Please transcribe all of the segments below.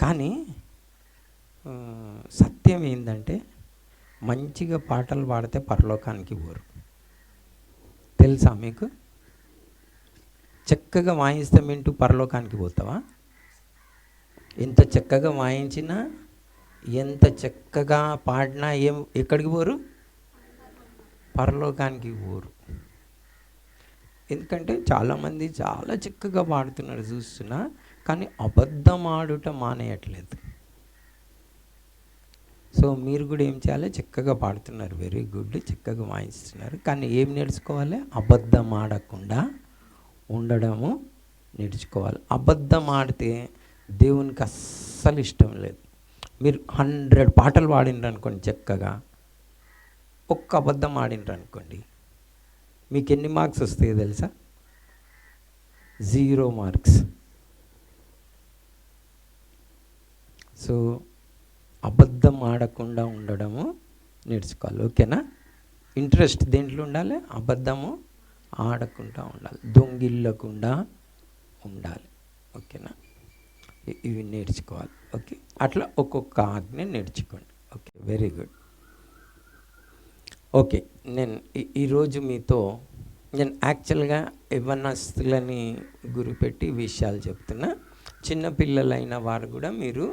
కానీ సత్యం ఏంటంటే మంచిగా పాటలు పాడితే పరలోకానికి పోరు. తెలుసా మీకు? చక్కగా వాయిస్తే వింటూ పరలోకానికి పోతావా? ఎంత చక్కగా వాయించినా ఎంత చక్కగా పాడినా ఏం ఎక్కడికి పోరు? పరలోకానికి పోరు. ఎందుకంటే చాలామంది చాలా చక్కగా పాడుతున్నారు చూస్తున్నా. కానీ అబద్ధం ఆడుట మానేయట్లేదు. సో మీరు కూడా ఏం చేయాలి? చక్కగా పాడుతున్నారు. వెరీ గుడ్ చక్కగా వాయిస్తున్నారు. కానీ ఏం నేర్చుకోవాలి? అబద్ధం ఆడకుండా ఉండడము నేర్చుకోవాలి. అబద్ధం ఆడితే దేవునికి అస్సలు ఇష్టం లేదు. మీరు హండ్రెడ్ పాటలు పాడినరు అనుకోండి చక్కగా. ఒక్క అబద్ధం ఆడినరు అనుకోండి మీకు ఎన్ని మార్క్స్ వస్తాయో తెలుసా? Zero marks. సో అబద్ధం ఆడకుండా ఉండడము నేర్చుకోవాలి ఓకేనా? ఇంట్రెస్ట్ దేంట్లో ఉండాలి? అబద్ధము ఆడకుండా ఉండాలి దొంగిల్లకుండా ఉండాలి ఓకేనా? ఇవి నేర్చుకోవాలి ఓకే? అట్లా ఒక్కొక్క ఆజ్ఞ నేర్చుకోండి ఓకే? వెరీ గుడ్ ఓకే నేను ఈ- ఈరోజు మీతో నేను యాక్చువల్గా యవనస్తులని గురిపెట్టి విషయాలు చెప్తున్నా. చిన్నపిల్లలైన వారు కూడా మీరు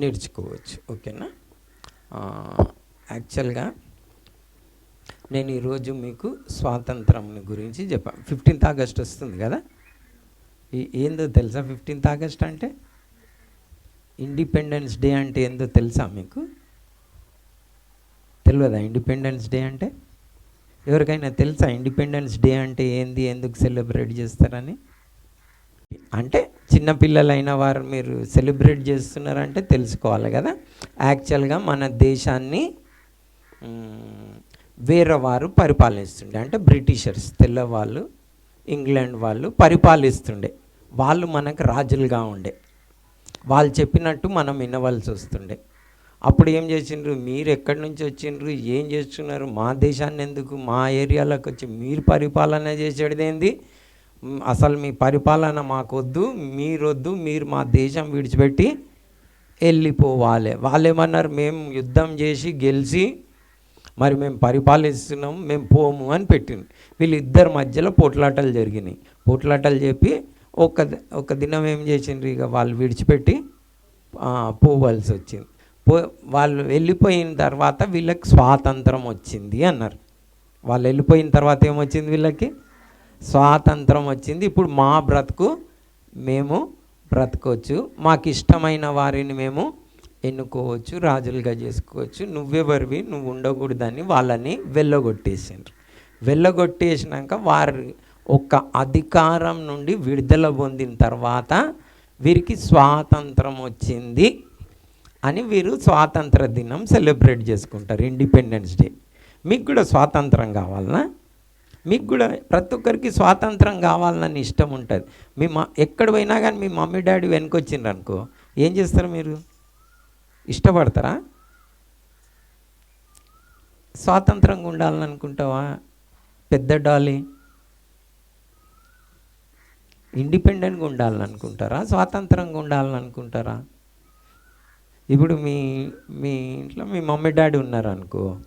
నేర్చుకోవచ్చు. ఓకేనా? యాక్చువల్గా నేను ఈరోజు మీకు స్వాతంత్రం గురించి చెప్పాను ఫిఫ్టీన్త్ ఆగస్ట్ వస్తుంది కదా? ఏందో తెలుసా ఫిఫ్టీన్త్ ఆగస్ట్ అంటే? ఇండిపెండెన్స్ డే అంటే ఏందో తెలుసా మీకు? తెలియదా ఇండిపెండెన్స్ డే అంటే? ఎవరికైనా తెలుసా ఇండిపెండెన్స్ డే అంటే ఏంది ఎందుకు సెలబ్రేట్ చేస్తారని? అంటే చిన్నపిల్లలైన వారు మీరు సెలబ్రేట్ చేస్తున్నారంటే తెలుసుకోవాలి కదా. యాక్చువల్గా మన దేశాన్ని వేరే వారు పరిపాలిస్తుండే. అంటే బ్రిటిషర్స్ తెల్లవాళ్ళు ఇంగ్లాండ్ వాళ్ళు పరిపాలిస్తుండే. వాళ్ళు మనకు రాజులుగా ఉండే. వాళ్ళు చెప్పినట్టు మనం వినవలసి వస్తుండే. అప్పుడు ఏం చేసిండ్రు? మీరు ఎక్కడి నుంచి వచ్చిండ్రు? ఏం చేస్తున్నారు? మా దేశాన్ని ఎందుకు? మా ఏరియాలోకి వచ్చి మీరు పరిపాలన చేసేది ఏంది అసలు మీ పరిపాలన మాకొద్దు మీరొద్దు మీరు మా దేశం విడిచిపెట్టి వెళ్ళిపోవాలి వాళ్ళు ఏమన్నారు మేము యుద్ధం చేసి గెలిచి మరి మేము పరిపాలిస్తున్నాం మేము పోము అని పెట్టింది వీళ్ళిద్దరి మధ్యలో పోట్లాటలు జరిగినాయి. పోట్లాటలు చెప్పి ఒక ఒక దినం ఏం చేసిండ్రు? ఇక వాళ్ళు విడిచిపెట్టి పోవాల్సి వచ్చింది. పో వాళ్ళు వెళ్ళిపోయిన తర్వాత వీళ్ళకి స్వాతంత్రం వచ్చింది అన్నారు. వాళ్ళు వెళ్ళిపోయిన తర్వాత ఏమొచ్చింది వీళ్ళకి? స్వాతంత్రం వచ్చింది. ఇప్పుడు మా బ్రతుకు మేము బ్రతకవచ్చు మాకు ఇష్టమైన వారిని మేము ఎన్నుకోవచ్చు రాజులుగా చేసుకోవచ్చు. నువ్వెవరివి? నువ్వు ఉండకూడదని వాళ్ళని వెళ్ళగొట్టేసిండ్రు. వెళ్ళగొట్టేసినాక వారి ఒక అధికారం నుండి విడుదల పొందిన తర్వాత వీరికి స్వాతంత్రం వచ్చింది అని వీరు స్వాతంత్ర దినం సెలబ్రేట్ చేసుకుంటారు. Independence day. మీకు కూడా స్వాతంత్రం కావాలనా? మీకు కూడా ప్రతి ఒక్కరికి స్వాతంత్రం కావాలని ఇష్టం ఉంటుంది. మీ మా ఎక్కడ పోయినా కానీ మీ మమ్మీ డాడీ వెనుకొచ్చిండ్రు అనుకో ఏం చేస్తారు మీరు? ఇష్టపడతారా? స్వాతంత్రంగా ఉండాలని అనుకుంటావా? పెద్ద డాలి? ఇండిపెండెంట్గా ఉండాలని అనుకుంటారా? స్వాతంత్రంగా ఉండాలని అనుకుంటారా? ఇప్పుడు మీ మీ ఇంట్లో మీ మమ్మీ డాడీ ఉన్నారనుకో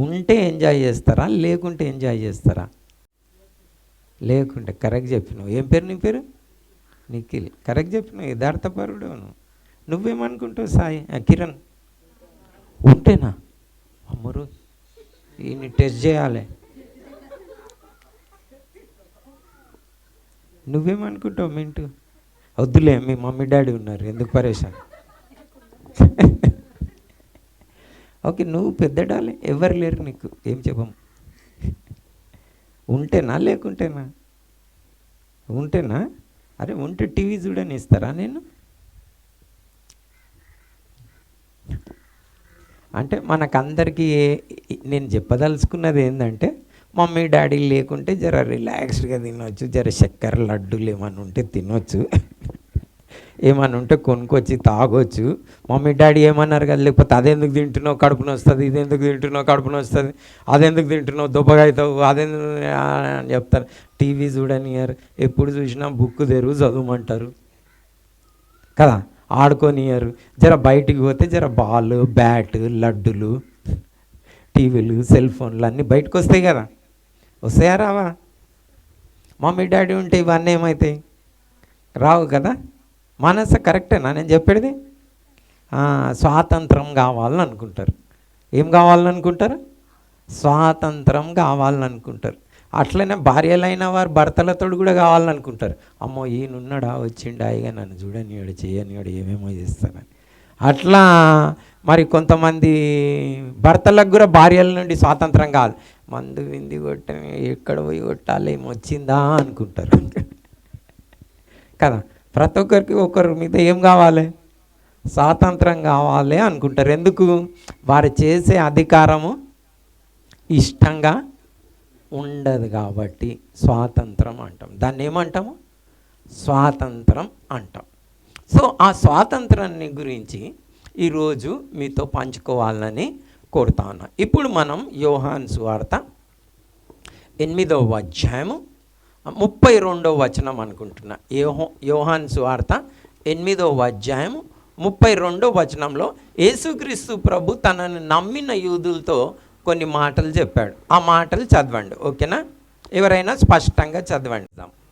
ఉంటే ఎంజాయ్ చేస్తారా? లేకుంటే ఎంజాయ్ చేస్తారా? లేకుంటే కరెక్ట్ చెప్పినావు. ఏం పేరు నీ పేరు? నిఖిల్. కరెక్ట్ చెప్పినావు యథార్థపరుడు నువ్వేమనుకుంటావు సాయి? కిరణ్. ఉంటేనా? అమ్మరు ఈయన్ని టెస్ట్ చేయాలి. నువ్వేమనుకుంటావు మింటూ? వద్దులే మీ మమ్మీ డాడీ ఉన్నారు. ఎందుకు పరేషాన్? ఓకే నువ్వు పెద్దడాలే ఎవరు లేరు నీకు ఏం చెప్పము. ఉంటేనా లేకుంటేనా? ఉంటేనా? అరే ఉంటే టీవీ చూడని ఇస్తారా నేను అంటే మనకందరికీ నేను చెప్పదలుచుకున్నది ఏంటంటే మమ్మీ డాడీ లేకుంటే జర రిలాక్స్డ్గా తినొచ్చు జర చక్కెర లడ్డూలు ఏమైనా ఉంటే తినొచ్చు. ఏమన్నా ఉంటే కొనుక్కొచ్చి తాగొచ్చు. మమ్మీ డాడీ ఏమన్నారు కదా లేకపోతే అదెందుకు తింటున్నావు? కడుపున వస్తుంది ఇదెందుకు తింటున్నావు? కడుపున వస్తుంది అదెందుకు తింటున్నావు? దుబ్బగా అవుతావు. అదెందుకు అని చెప్తారు. టీవీ చూడనియరు ఎప్పుడు చూసినా బుక్ తెరువు చదవమంటారు. కదా? ఆడుకోనియరు జర బయటికి పోతే జర బాల్ బ్యాట్ లడ్డులు టీవీలు సెల్ ఫోన్లు అన్నీ బయటకు వస్తాయి కదా? వస్తాయా రావా? మమ్మీ డాడీ ఉంటే ఇవన్నీ ఏమవుతాయి రావు కదా. మనసు కరెక్టేనా? నేను చెప్పేది? స్వాతంత్రం కావాలని అనుకుంటారు ఏం కావాలని అనుకుంటారు స్వాతంత్రం కావాలని అనుకుంటారు అట్లనే భార్యలైన వారు భర్తలతో కూడా కావాలని అనుకుంటారు అమ్మో ఈయనున్నాడా? వచ్చిండా? ఇక నన్ను చూడనివాడు చేయనివాడు ఏమేమో చేస్తానని. అట్లా మరి కొంతమంది భర్తలకు కూడా భార్యల నుండి స్వాతంత్రం కావాలి. మందు వింది కొట్టని ఎక్కడ పోయి కొట్టాలి? ఏమొచ్చిందా అనుకుంటారు. కదా? ప్రతి ఒక్కరికి ఒకరి మీద ఏం కావాలి? స్వాతంత్రం కావాలి అనుకుంటారు. ఎందుకు? వారు చేసే అధికారము ఇష్టంగా ఉండదు కాబట్టి స్వాతంత్రం అంటాం. దాన్ని ఏమంటాము? స్వాతంత్రం అంటాం. సో ఆ స్వాతంత్రాన్ని గురించి ఈరోజు మీతో పంచుకోవాలని కోరుతా ఉన్నా. ఇప్పుడు మనం యోహాన్ సువార్త ఎనిమిదవ అధ్యాయము ముప్పై రెండవ వచనం అనుకుంటున్నా. యోహో యోహాన్ సువార్త ఎనిమిదవ అధ్యాయము ముప్పై రెండవ వచనంలో యేసుక్రీస్తు ప్రభు తనను నమ్మిన యూదులతో కొన్ని మాటలు చెప్పాడు. ఆ మాటలు చదవండి ఓకేనా? ఎవరైనా స్పష్టంగా చదవండి.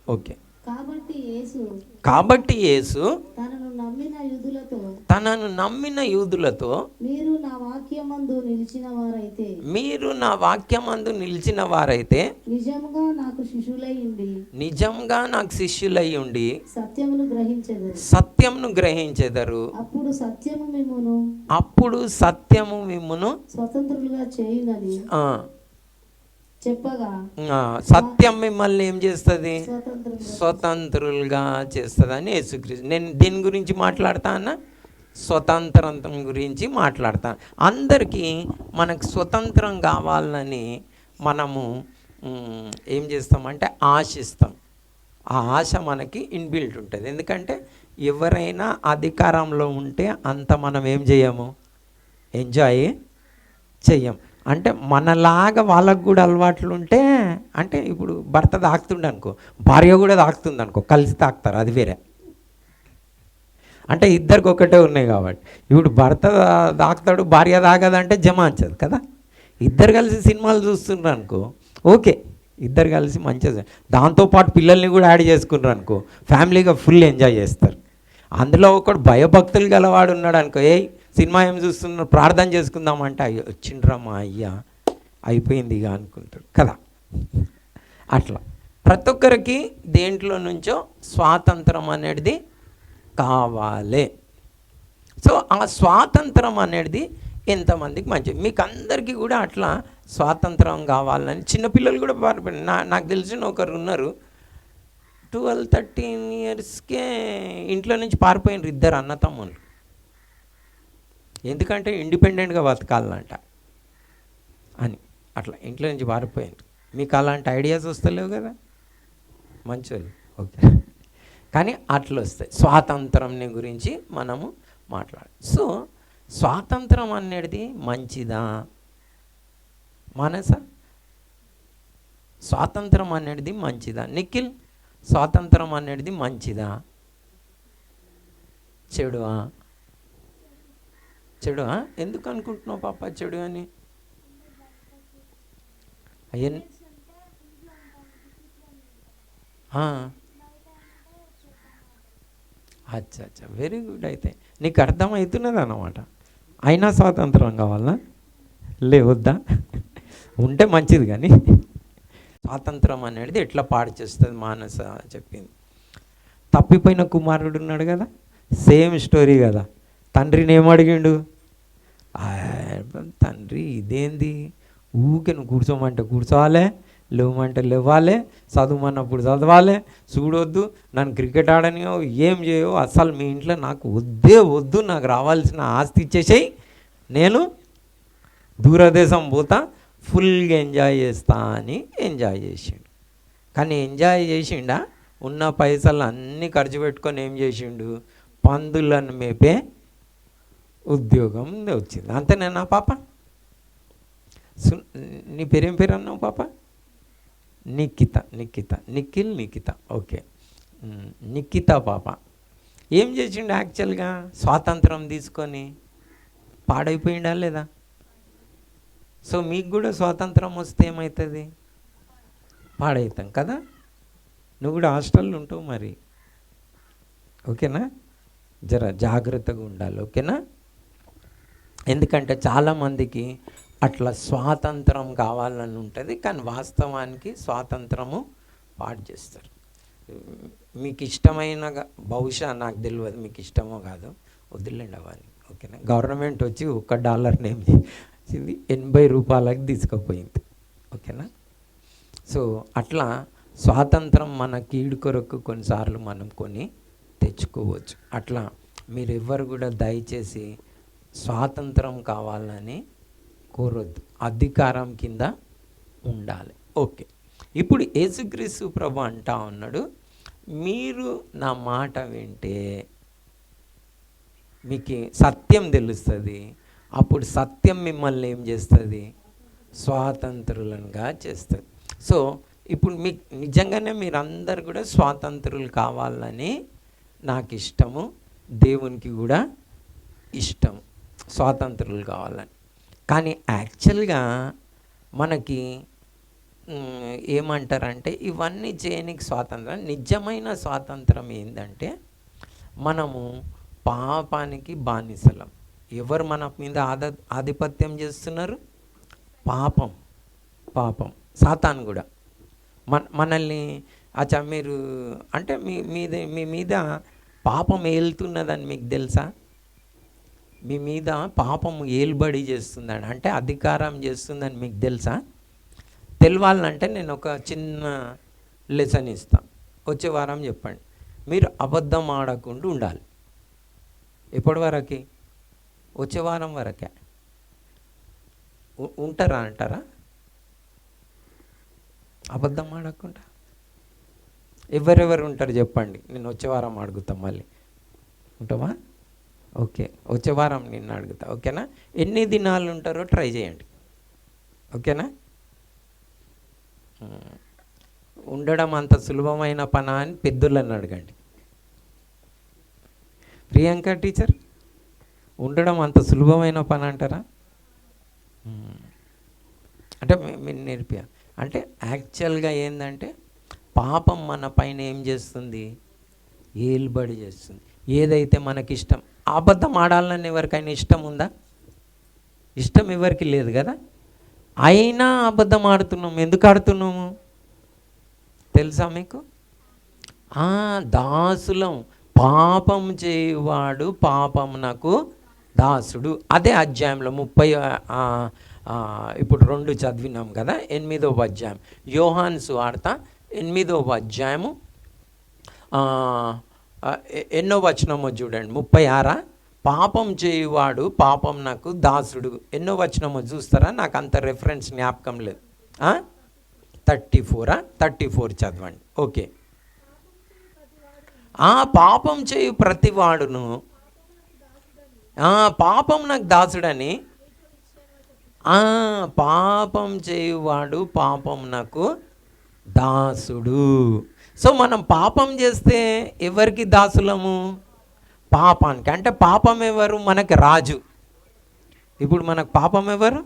ఓకే. కాబట్టి యేసు కాబట్టి యేసు తనను నమ్మిన యుధులతో తనను నమ్మిన యూదులతో మీరు నా వాక్యమందు నిలిచిన వారైతే మీరు నా వాక్యమందు నిలిచిన వారైతే నిజముగా నాకు శిష్యులై ఉండి నిజంగా నాకు శిష్యులై ఉండి సత్యమును గ్రహించదు సత్యంను గ్రహించెదరు. అప్పుడు సత్యము మిమ్మును అప్పుడు సత్యము మిమ్మును స్వతంత్రులుగా చేయునని ఆ, చెప్పగా సత్యం మిమ్మల్ని ఏం చేస్తుంది? స్వతంత్రులుగా చేస్తుంది చేస్తుందని యేసుక్రీస్తు. నేను దీని గురించి మాట్లాడతానా స్వతంత్రం గురించి మాట్లాడతాను అందరికీ మనకు స్వతంత్రం కావాలని మనము ఏం చేస్తామంటే ఆశిస్తాం. ఆ ఆశ మనకి ఇన్బిల్ట్ ఉంటుంది. ఎందుకంటే ఎవరైనా అధికారంలో ఉంటే అంత మనం ఏం చేయము? ఎంజాయ్ చెయ్యం. అంటే మనలాగా వాళ్ళకు కూడా అలవాట్లు ఉంటే అంటే ఇప్పుడు భర్త తాకుతుండే అనుకో భార్య కూడా తాకుతుంది అనుకో కలిసి తాకుతారు అది వేరే. అంటే ఇద్దరికి ఒకటే ఉన్నాయి కాబట్టి. ఇప్పుడు భర్త తాకుతాడు భార్య తాగదంటే జమాంచదు కదా. ఇద్దరు కలిసి సినిమాలు చూస్తున్నారు అనుకో ఓకే ఇద్దరు కలిసి మంచిగా దాంతోపాటు పిల్లల్ని కూడా యాడ్ చేసుకున్నారు అనుకో ఫ్యామిలీగా ఫుల్ ఎంజాయ్ చేస్తారు. అందులో ఒకడు భయభక్తులు గలవాడు ఉన్నాడు అనుకో ఏ సినిమా ఏం చూస్తున్నారు ప్రార్థన చేసుకుందామంటే అయ్యో వచ్చిండ్రా మా అయ్యా అయిపోయింది ఇక అనుకుంటాడు. కదా? అట్లా. ప్రతి ఒక్కరికి దేంట్లో నుంచో స్వాతంత్రం అనేది కావాలి. సో ఆ స్వాతంత్రం అనేది ఎంతమందికి మంచిది? మీకు అందరికీ కూడా అట్లా స్వాతంత్రం కావాలని చిన్నపిల్లలు కూడా పారిపోయి నా నాకు తెలిసిన ఒకరు ఉన్నారు. ట్వెల్వ్ థర్టీన్ ఇయర్స్కే ఇంట్లో నుంచి పారిపోయినారు ఇద్దరు అన్న తమ్ముళ్ళు ఎందుకంటే ఇండిపెండెంట్గా బతకాలంట అని. అట్లా ఇంట్లో నుంచి పారిపోయాను మీకు అలాంటి ఐడియాస్ వస్తలేవు కదా? మంచోళ్ళు. ఓకే. కానీ అట్లా వస్తాయి. స్వాతంత్రంని గురించి మనము మాట్లాడాలి సో స్వాతంత్రం అనేది మంచిదా? మనస? స్వాతంత్రం అనేది మంచిదా? నిఖిల్ స్వాతంత్రం అనేది మంచిదా? చెడువా? చెడువా ఎందుకు అనుకుంటున్నావు పాప చెడు అని? అయ్యన్ అచ్చా అచ్చా. వెరీ గుడ్ అయితే. నీకు అర్థమవుతున్నది అన్నమాట. అయినా స్వాతంత్రం కావాలా? లే వద్దా? ఉంటే మంచిది కానీ. స్వాతంత్రం అనేది ఎట్లా పాడు చేస్తుంది మానస చెప్పింది. తప్పిపోయిన కుమారుడు ఉన్నాడు కదా? సేమ్ స్టోరీ కదా. తండ్రిని ఏం అడిగిండు? ఆ, తండ్రి ఇదేంది? ఊకే నువ్వు కూర్చోమంటే కూర్చోవాలి లేవమంటే లేవాలి చదువుమన్నప్పుడు చదవాలి చూడొద్దు నన్ను క్రికెట్ ఆడనియో ఏం చేయో అసలు మీ ఇంట్లో నాకు వద్దే వద్దు నాకు రావాల్సిన ఆస్తి ఇచ్చేసేయి. నేను దూరదేశం పోతా ఫుల్గా ఎంజాయ్ చేస్తా అని ఎంజాయ్ చేసిండు. కానీ ఎంజాయ్ చేసిండా? ఉన్న పైసలు అన్నీ ఖర్చు పెట్టుకొని ఏం చేసిండు? పందులను మేపే ఉద్యోగం వచ్చింది. అంతేనా పాప? నీ పేరేం పేరు అన్నావు పాప? నిఖిత నిఖిత నిఖిల్ నిఖిత. ఓకే. నిఖిత పాప. ఏం చేసిండు యాక్చువల్గా? స్వాతంత్రం తీసుకొని పాడైపోయిండా లేదా? సో మీకు కూడా స్వాతంత్రం వస్తే ఏమవుతుంది పాడవుతాం కదా? నువ్వు కూడా హాస్టల్లో ఉంటావు మరి. ఓకేనా? జర జాగ్రత్తగా ఉండాలి. ఓకేనా? ఎందుకంటే చాలామందికి అట్లా స్వాతంత్రం కావాలని ఉంటుంది కానీ వాస్తవానికి స్వాతంత్రము పాడు చేస్తారు. మీకు ఇష్టమైన బహుశా నాకు తెలియదు మీకు ఇష్టమో కాదు వదిలేండి అవన్నీ ఓకేనా? గవర్నమెంట్ వచ్చి ఒక్క డాలర్ని ఏం చేసింది ఎనభై రూపాయలకి తీసుకుపోయింది ఓకేనా? సో అట్లా స్వాతంత్రం మన కీడు కొరకు కొన్నిసార్లు మనం కొని తెచ్చుకోవచ్చు. అట్లా మీరు ఎవ్వరు కూడా దయచేసి స్వాతంత్రం కావాలని కోరొద్దు. అధికారం కింద ఉండాలి. ఓకే. ఇప్పుడు యేసుక్రీస్తు ప్రభు అంటా ఉన్నాడు మీరు నా మాట వింటే మీకు సత్యం తెలుస్తుంది. అప్పుడు సత్యం మిమ్మల్ని ఏం చేస్తుంది? స్వాతంత్రులంగా చేస్తుంది. సో ఇప్పుడు మీకు నిజంగానే మీరందరు కూడా స్వాతంత్రులు కావాలని నాకు ఇష్టము దేవునికి కూడా ఇష్టం స్వాతంత్రులు కావాలని. కానీ యాక్చువల్గా మనకి ఏమంటారంటే ఇవన్నీ చేయనికి స్వాతంత్రం. నిజమైన స్వాతంత్రం ఏంటంటే మనము పాపానికి బానిసలం. ఎవరు మన మీద ఆద ఆధిపత్యం చేస్తున్నారు? పాపం. పాపం. సాతాన్ కూడా. మన మనల్ని అచ్చా మీరు అంటే మీ మీద మీ మీద పాపం ఏలుతున్నదని మీకు తెలుసా? మీ మీద పాపం ఏలుబడి చేస్తుందని అంటే అధికారం చేస్తుందని మీకు తెలుసా? తెలవాలంటే నేను ఒక చిన్న లెసన్ ఇస్తాను వచ్చే వారం చెప్పండి. మీరు అబద్ధం ఆడకుండా ఉండాలి. ఎప్పటి వరకు? వచ్చే వారం వరకే. ఉంటారా అంటారా? అబద్ధం ఆడకుండా? ఎవరెవరు ఉంటారు చెప్పండి. నేను వచ్చే వారం అడుగుతాం మళ్ళీ. ఉంటావా? ఓకే. వచ్చే వారం నిన్ను అడుగుతా ఓకేనా? ఎన్ని దినాలు ఉంటారో ట్రై చేయండి. ఓకేనా? ఉండడం అంత సులభమైన పనా అని పెద్దోళ్ళని అడగండి. ప్రియాంక టీచర్ ఉండడం అంత సులభమైన పని అంటారా? అంటే మీరు నేర్పియా? అంటే యాక్చువల్గా ఏంటంటే పాపం మన పైన ఏం చేస్తుంది? ఏలుబడి చేస్తుంది. ఏదైతే మనకిష్టం అబద్ధం ఆడాలని ఎవరికైనా ఇష్టం ఉందా? ఇష్టం ఎవరికి లేదు కదా? అయినా అబద్ధం ఆడుతున్నాము ఎందుకు ఆడుతున్నాము? తెలుసా మీకు? దాసులం పాపం చేయువాడు పాపం నాకు దాసుడు. అదే అధ్యాయంలో ముప్పై ఇప్పుడు రెండు చదివినాం కదా ఎనిమిదవ అధ్యాయం. యోహాన్స్ వార్త ఎనిమిదవ అధ్యాయము ఎన్నో వచనమో చూడండి. ముప్పై ఆరా? పాపం చేయువాడు పాపం నాకు దాసుడు. ఎన్నో వచనమో చూస్తారా? నాకు అంత రెఫరెన్స్ జ్ఞాపకం లేదు. థర్టీ ఫోరా థర్టీ ఫోర్ చదవండి. ఓకే. ఆ పాపం చేయు ప్రతివాడును ఆ పాపం నాకు దాసుడని ఆ పాపం చేయువాడు పాపం నాకు దాసుడు. సో మనం పాపం చేస్తే ఎవరికి దాసులము? పాపానికి. అంటే పాపం ఎవరు? మనకి రాజు. ఇప్పుడు మనకు పాపం ఎవరు?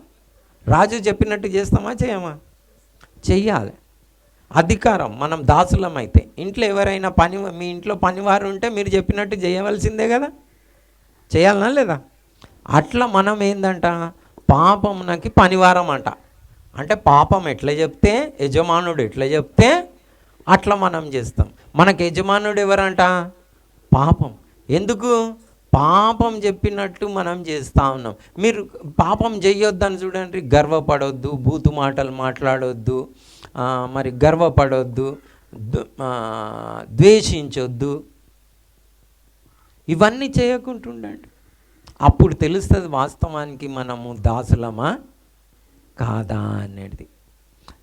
రాజు చెప్పినట్టు చేస్తామా చేయమా? చెయ్యాలి. అధికారం మనం దాసులం అయితే ఇంట్లో ఎవరైనా పని మీ ఇంట్లో పనివారు ఉంటే మీరు చెప్పినట్టు చేయవలసిందే కదా? చేయాలనా లేదా? అట్లా మనం ఏందంట? పాపం నాకు పనివారం అంట అంటే పాపం ఎట్లా చెప్తే యజమానుడు ఎట్లా చెప్తే అట్లా మనం చేస్తాం. మనకు యజమానుడు ఎవరంట? పాపం. ఎందుకు? పాపం చెప్పినట్టు మనం చేస్తూ ఉన్నాం. మీరు పాపం చేయొద్దని చూడండి. గర్వపడొద్దు బూతు మాటలు మాట్లాడొద్దు మరి గర్వపడొద్దు ద్వేషించొద్దు. ఇవన్నీ చేయకుంటుండండి. అప్పుడు తెలుస్తుంది వాస్తవానికి మనము దాసులమా? కాదా? అనేది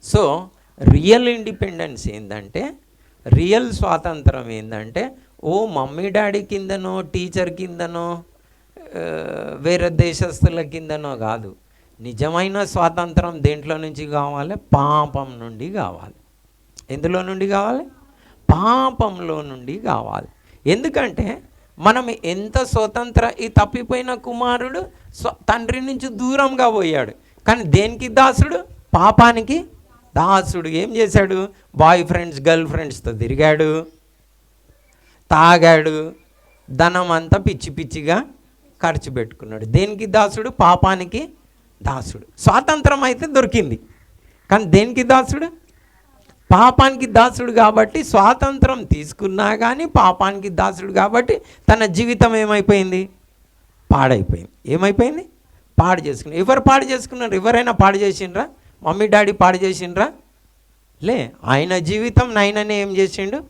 సో రియల్ ఇండిపెండెన్స్ ఏంటంటే రియల్ స్వాతంత్రం ఏంటంటే ఓ మమ్మీ డాడీ కిందనో టీచర్ కిందనో వేరే దేశస్తుల కిందనో కాదు. నిజమైన స్వాతంత్రం దేంట్లో నుంచి కావాలి? పాపం నుండి కావాలి. ఎందులో నుండి కావాలి? పాపంలో నుండి కావాలి. ఎందుకంటే మనం ఎంత స్వతంత్ర ఈ తప్పిపోయిన కుమారుడు స్వ తండ్రి నుంచి దూరంగా పోయాడు. కానీ దేనికి దాసుడు? పాపానికి దాసుడు ఏం చేశాడు? బాయ్ ఫ్రెండ్స్ గర్ల్ ఫ్రెండ్స్తో తిరిగాడు. తాగాడు. ధనం అంతా పిచ్చి పిచ్చిగా ఖర్చు పెట్టుకున్నాడు. దేనికి దాసుడు? పాపానికి దాసుడు. స్వాతంత్రం అయితే దొరికింది. కానీ దేనికి దాసుడు? పాపానికి దాసుడు కాబట్టి స్వాతంత్రం తీసుకున్నా కానీ పాపానికి దాసుడు కాబట్టి తన జీవితం ఏమైపోయింది? పాడైపోయింది. ఏమైపోయింది? పాడు చేసుకున్నారు ఎవరు పాడు చేసుకున్నారు? ఎవరైనా పాడు చేసిండ్రా? మమ్మీ డాడీ పాడు చేసిండ్రా? లే ఆయన జీవితం నాయననే ఏం చేసిండు?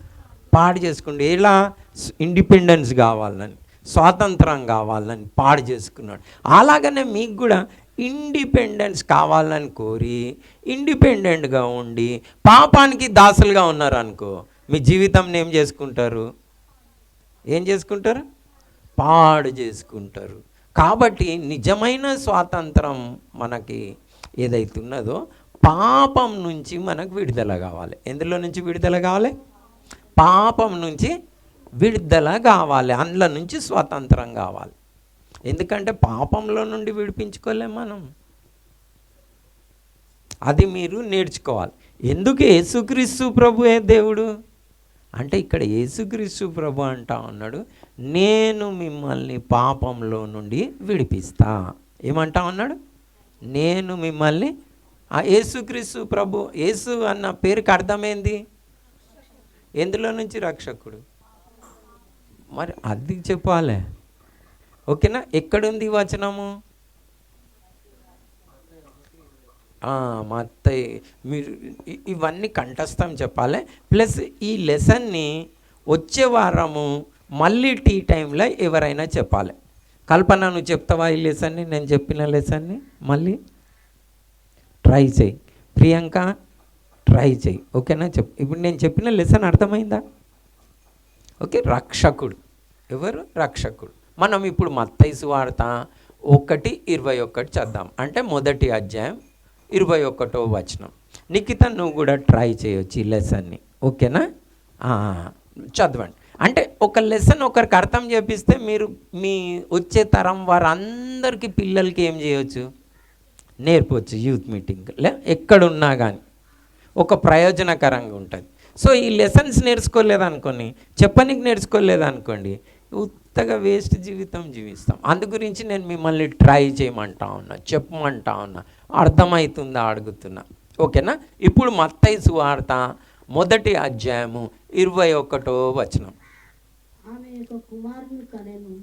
పాడు చేసుకుండు. ఇలా ఇండిపెండెన్స్ కావాలని స్వాతంత్రం కావాలని పాడు చేసుకున్నాడు. అలాగనే మీకు కూడా ఇండిపెండెన్స్ కావాలని కోరి ఇండిపెండెంట్గా ఉండి పాపానికి దాసులుగా ఉన్నారనుకో మీ జీవితం ఏం చేసుకుంటారు? ఏం చేసుకుంటారు? పాడు చేసుకుంటారు. కాబట్టి నిజమైన స్వాతంత్రం మనకి ఏదైతే ఉన్నదో పాపం నుంచి మనకు విడుదల కావాలి. ఎందులో నుంచి విడుదల కావాలి? పాపం నుంచి విడుదల కావాలి. అందులో నుంచి స్వాతంత్రం కావాలి. ఎందుకంటే పాపంలో నుండి విడిపించుకోలేం మనం. అది మీరు నేర్చుకోవాలి. ఎందుకు యేసుక్రీస్తు ప్రభుయే దేవుడు? అంటే ఇక్కడ యేసుక్రీస్తు ప్రభు అంటా ఉన్నాడు నేను మిమ్మల్ని పాపంలో నుండి విడిపిస్తా. ఏమంటా ఉన్నాడు? నేను మిమ్మల్ని ఆ యేసుక్రీస్తు ప్రభు యేసు అన్న పేరుకి అర్థమైంది? ఎందులో నుంచి రక్షకుడు? మరి అది చెప్పాలి. ఓకేనా? ఎక్కడుంది వచనము? ఆ, మా అత్తయ్య మీరు ఇవన్నీ కంఠస్థం చెప్పాలి. ప్లస్ ఈ లెసన్ని వచ్చే వారము మళ్ళీ టీ టైంలో ఎవరైనా చెప్పాలి. కల్పన నువ్వు చెప్తావా ఈ లెసన్ని నేను చెప్పిన లెసన్ని మళ్ళీ ట్రై చేయి. ప్రియాంక ట్రై చేయి. ఓకేనా? చెప్. ఇప్పుడు నేను చెప్పిన లెసన్ అర్థమైందా? ఓకే రక్షకుడు. ఎవరు? రక్షకుడు. మనం ఇప్పుడు మత్తైసు వార్త ఒకటి ఇరవై ఒకటి చద్దాం. అంటే మొదటి అధ్యాయం ఇరవై ఒకటో వచనం. నిఖిత నువ్వు కూడా ట్రై చేయొచ్చు ఈ లెసన్ని ఓకేనా? చదవండి. ఒక లెసన్ ఒకరికి అర్థం చేపిస్తే మీరు మీ వచ్చే తరం వారందరికీ పిల్లలకి ఏం చేయొచ్చు? నేర్పవచ్చు యూత్ మీటింగ్ లే ఎక్కడున్నా కానీ ఒక ప్రయోజనకరంగా ఉంటుంది. సో ఈ లెసన్స్ నేర్చుకోలేదనుకోండి చెప్పనికి నేర్చుకోలేదనుకోండి ఉత్తగా వేస్ట్ జీవితం జీవిస్తాం. అందు గురించి నేను మిమ్మల్ని ట్రై చేయమంటా ఉన్నా చెప్పమంటా ఉన్నా అర్థమవుతుందా అడుగుతున్నా. ఓకేనా? ఇప్పుడు మత్తయి సువార్త మొదటి అధ్యాయము ఇరవై ఒకటో వచనం.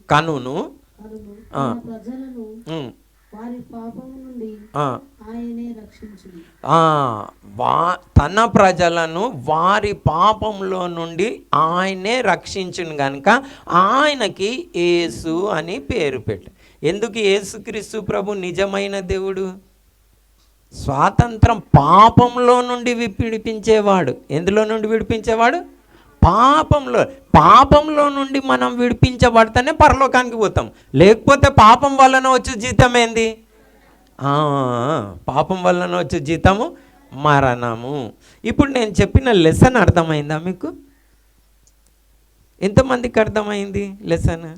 కనెను. ప్రజలను వారి నుండి ఆయనే తన ప్రజలను వారి పాపంలో నుండి ఆయనే రక్షించును గనుక ఆయనకి యేసు అని పేరు పెట్టు. ఎందుకు యేసుక్రీస్తు ప్రభు నిజమైన దేవుడు? స్వాతంత్రం పాపంలో నుండి విడిపించేవాడు. ఎందులో నుండి విడిపించేవాడు? పాపంలో పాపంలో నుండి మనం విడిపించబడితేనే పరలోకానికి పోతాం. లేకపోతే పాపం వలన వచ్చే జీతం ఏంది? ఆ, పాపం వలన వచ్చే జీతము మరణము. ఇప్పుడు నేను చెప్పిన లెసన్ అర్థమైందా మీకు? ఎంతమందికి అర్థమైంది లెసన్?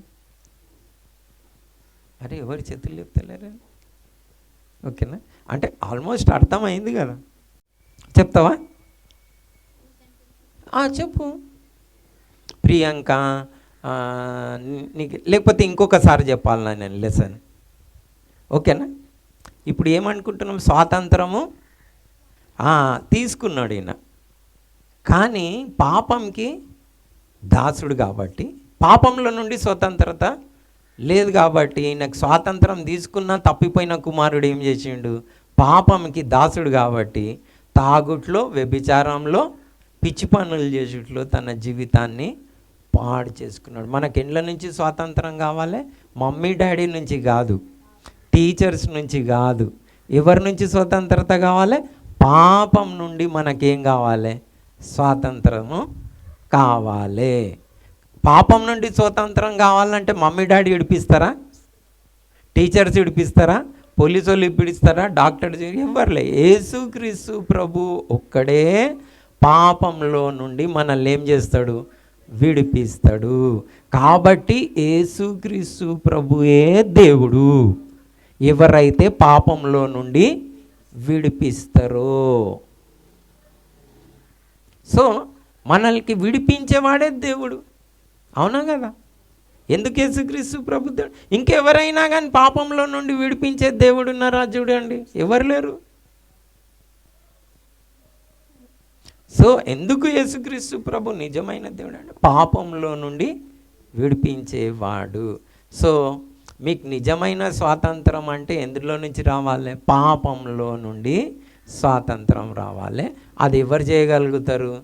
అరే ఎవరి చేతులు చెప్తలేరు ఓకేనా? అంటే ఆల్మోస్ట్ అర్థమైంది కదా. చెప్తావా? చెప్పు. ప్రియాంక నీకు లేకపోతే ఇంకొకసారి చెప్పాలన్నా నేను లెసన్ ఓకేనా? ఇప్పుడు ఏమనుకుంటున్నాం? స్వాతంత్రము? తీసుకున్నాడు ఈయన. కానీ పాపంకి దాసుడు కాబట్టి పాపంలో నుండి స్వతంత్రత లేదు కాబట్టి ఈయనకు స్వాతంత్రం తీసుకున్న తప్పిపోయిన కుమారుడు ఏం చేసిండు? పాపంకి దాసుడు కాబట్టి తాగుట్లో వ్యభిచారంలో పిచ్చి పనులు చేసుట్లో తన జీవితాన్ని పాడు చేసుకున్నాడు. మనకి ఇండ్ల నుంచి స్వాతంత్రం కావాలి? మమ్మీ డాడీ నుంచి కాదు. టీచర్స్ నుంచి కాదు. ఎవరి నుంచి స్వతంత్రత కావాలి? పాపం నుండి మనకేం కావాలి? స్వాతంత్రము కావాలి. పాపం నుండి స్వతంత్రం కావాలంటే మమ్మీ డాడీ విడిపిస్తారా టీచర్స్ విడిపిస్తారా పోలీసు వాళ్ళు ఇప్పిస్తారా డాక్టర్స్ ఎవరులే యేసుక్రీస్తు ప్రభు ఒక్కడే పాపంలో నుండి మనల్ని ఏం చేస్తాడు? విడిపిస్తాడు. కాబట్టి యేసుక్రీస్తు ప్రభుయే దేవుడు. ఎవరైతే పాపంలో నుండి విడిపిస్తారో. సో మనల్కి విడిపించేవాడే దేవుడు. అవునా కదా? ఎందుకు యేసుక్రీస్తు ప్రభుత్వం ఇంకెవరైనా కానీ పాపంలో నుండి విడిపించే దేవుడున్నారా చూడండి ఎవరు లేరు? సో ఎందుకు యేసుక్రీస్తు ప్రభు నిజమైన దేవుడు అంటే పాపంలో నుండి విడిపించేవాడు. సో మీకు నిజమైన స్వాతంత్రం అంటే ఎందులో నుంచి రావాలి? పాపంలో నుండి స్వాతంత్రం రావాలి. అది ఎవరు చేయగలుగుతారు?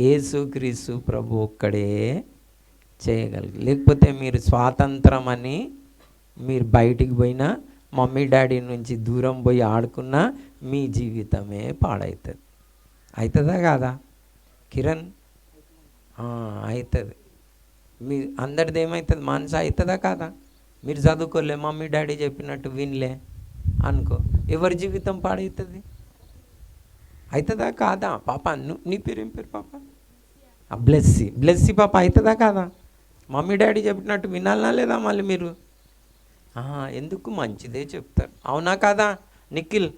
యేసుక్రీస్తు ప్రభు ఒక్కడే చేయగలిగి లేకపోతే మీరు స్వాతంత్రం అని మీరు బయటికి పోయినా మమ్మీ డాడీ నుంచి దూరం పోయి ఆడుకున్నా మీ జీవితమే పాడవుతుంది అవుతుందా కాదా? కిరణ్? అవుతుంది మీ అందరిది ఏమవుతుంది మనసు అవుతుందా కాదా? మీరు చదువుకోలే మమ్మీ డాడీ చెప్పినట్టు వినలే అనుకో. ఎవరి జీవితం పాడవుతుంది అవుతుందా కాదా? పాప నీ పేరు ఏం పేరు పాప? బ్లెస్సీ బ్లెస్సీ పాప అవుతుందా కాదా? మమ్మీ డాడీ చెప్పినట్టు వినాలనా లేదా మళ్ళీ మీరు? ఎందుకు మంచిదే చెప్తారు. అవునా కాదా నిఖిల్?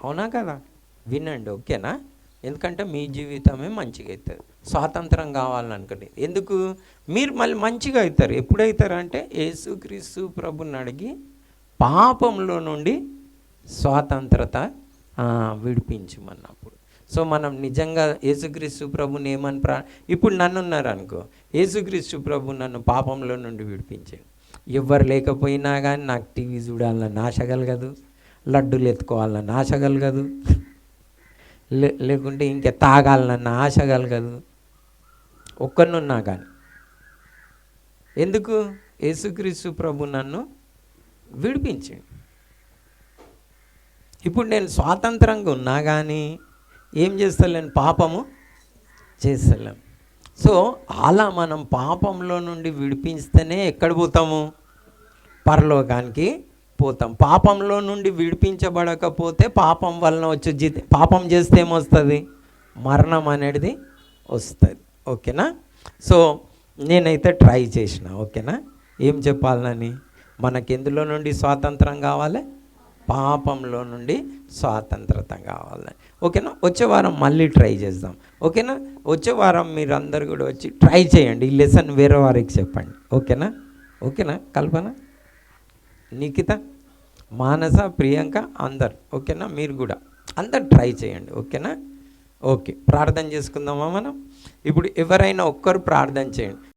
అవునా కదా? వినండి ఓకేనా? ఎందుకంటే మీ జీవితమే మంచిగా అవుతుంది స్వాతంత్రం కావాలనుకోండి ఎందుకు? మీరు మళ్ళీ మంచిగా అవుతారు ఎప్పుడు అవుతారు అంటే యేసుక్రీస్తు ప్రభుని అడిగి పాపంలో నుండి స్వాతంత్రత విడిపించమన్నప్పుడు. సో మనం నిజంగా యేసుక్రీస్తు ప్రభుని ఏమని ప్రా ఇప్పుడు నన్ను ఉన్నారు అనుకో యేసుక్రీస్తు ప్రభు నన్ను పాపంలో నుండి విడిపించాడు. ఎవరు లేకపోయినా కానీ నాకు టీవీ చూడాలని ఆశ కలగదు. లడ్డూలు ఎత్తుకోవాలని ఆశ కలగదు. లే లేకుంటే ఇంకా తాగాలన్న ఆశ కలగదు. ఒక్కనున్నా కానీ ఎందుకు? యేసుక్రీస్తు ప్రభు నన్ను విడిపించింది ఇప్పుడు నేను స్వాతంత్రంగా ఉన్నా కానీ ఏం చేస్తలేను? పాపము చేస్తలేం. సో అలా మనం పాపంలో నుండి విడిపిస్తేనే ఎక్కడ పోతాము? పరలోకానికి పోతాం పాపంలో నుండి విడిపించబడకపోతే పాపం వలన వచ్చే పాపం చేస్తే ఏమొస్తుంది? మరణం అనేది వస్తుంది. ఓకేనా? సో నేనైతే ట్రై చేసిన. ఓకేనా? ఏం చెప్పాలని మనకి ఎందులో నుండి స్వాతంత్రం కావాలి? పాపంలో నుండి స్వాతంత్రత కావాలి. ఓకేనా? వచ్చే వారం మళ్ళీ ట్రై చేద్దాం. ఓకేనా? వచ్చే వారం మీరు అందరు కూడా వచ్చి ట్రై చేయండి. ఈ లెసన్ వేరే వారికి చెప్పండి. ఓకేనా? ఓకేనా? కల్పన? నిఖిత? మానస ప్రియాంక అందరు. ఓకేనా? మీరు కూడా. అందరు ట్రై చేయండి. ఓకేనా? ఓకే. ప్రార్థన చేసుకుందామా మనం? ఇప్పుడు ఎవరైనా ఒక్కరు ప్రార్థన చేయండి.